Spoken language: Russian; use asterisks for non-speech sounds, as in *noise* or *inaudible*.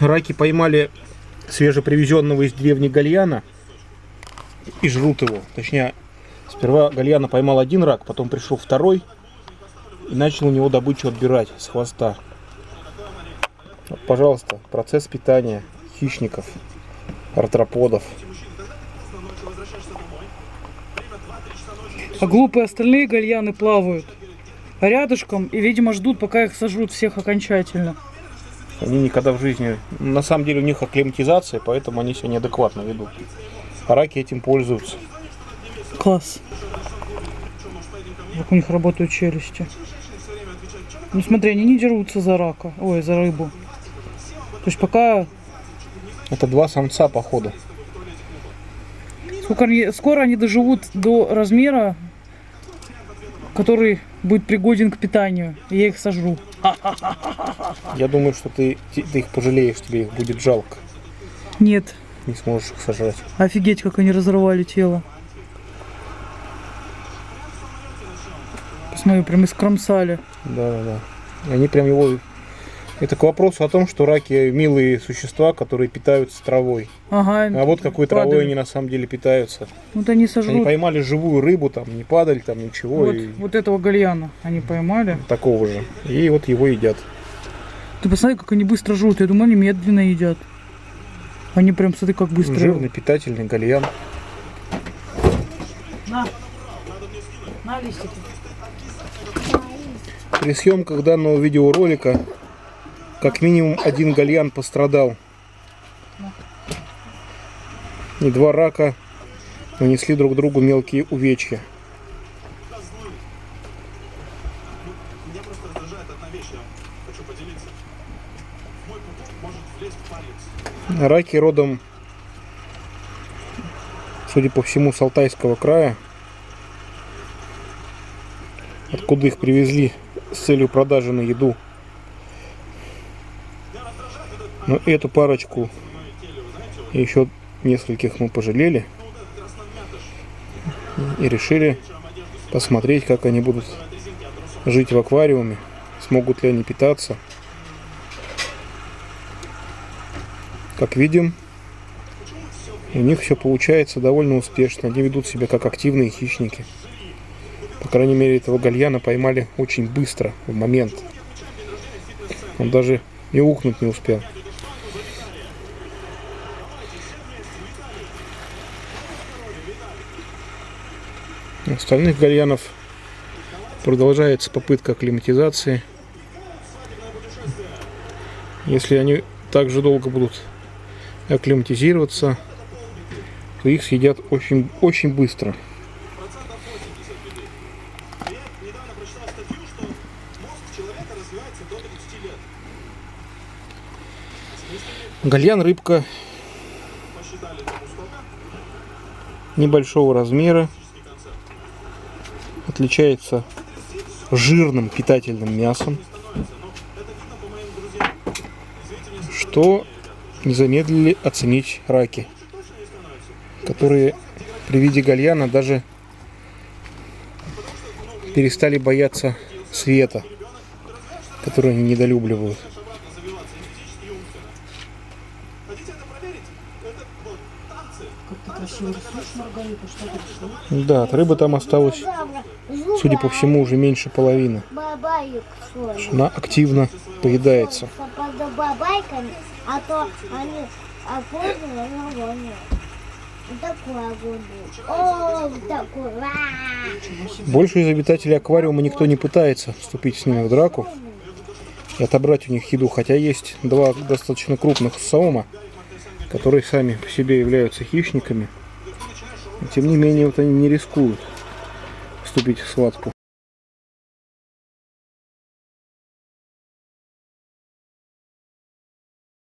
Раки поймали свежепривезенного из деревни Гальяна и жрут его. Точнее, сперва Гальяна поймал один рак, потом пришел второй и начал у него добычу отбирать с хвоста. Вот, пожалуйста, процесс питания хищников, артроподов. А глупые остальные гальяны плавают рядышком и, видимо, ждут, пока их сожрут всех окончательно. Они никогда в жизни... На самом деле у них акклиматизация, поэтому они себя неадекватно ведут. А раки этим пользуются. Класс. Как у них работают челюсти. Ну смотри, они не дерутся за рака, ой, за рыбу. То есть пока Это два самца, походу. сколько они- скоро они доживут до размера, который будет пригоден к питанию, и я их сожру. *laughs* Я думаю, что ты, ты их пожалеешь, тебе их будет жалко. Нет, Не сможешь их сожрать. офигеть, как они разорвали тело. Посмотри, прям искромсали. Да, да, да. Они прям его... Это к вопросу о том, что раки милые существа, которые питаются травой. Ага. А вот какой травой падали. они на самом деле питаются. Вот они Они сожрут. поймали живую рыбу, там не падали, там ничего. Вот, и вот этого гальяна они поймали. Такого же. И вот его едят. Ты посмотри, как они быстро жрут. Я думаю, они медленно едят. Они прям, смотри, как быстро. Жирный, питательный гальян. На. На листики. При съемках данного видеоролика как минимум один гальян пострадал. И два рака нанесли друг другу мелкие увечья. Раки родом, судя по всему, с Алтайского края, откуда их привезли с целью продажи на еду. Но эту парочку еще нескольких мы пожалели и решили посмотреть, как они будут жить в аквариуме, смогут ли они питаться. Как видим, у них все получается довольно успешно. Они ведут себя как активные хищники. По крайней мере, этого гальяна поймали очень быстро, в момент. Он даже и ухнуть не успел. Остальных гальянов продолжается попытка акклиматизации. Если они так же долго будут акклиматизироваться, то их съедят очень, очень быстро. Гальян рыбка. Небольшого размера, отличается жирным питательным мясом, что не замедлили оценить раки, которые при виде гальяна даже перестали бояться света, который они недолюбливают. Да, от рыбы там осталось, судя по всему, уже меньше половины. Бабаек свой. Она активно поедается. А! Больше из обитателей аквариума никто не пытается вступить с ними в драку и отобрать у них еду, хотя есть два достаточно крупных саума, которые сами по себе являются хищниками. Но, тем не менее, вот они не рискуют вступить в схватку.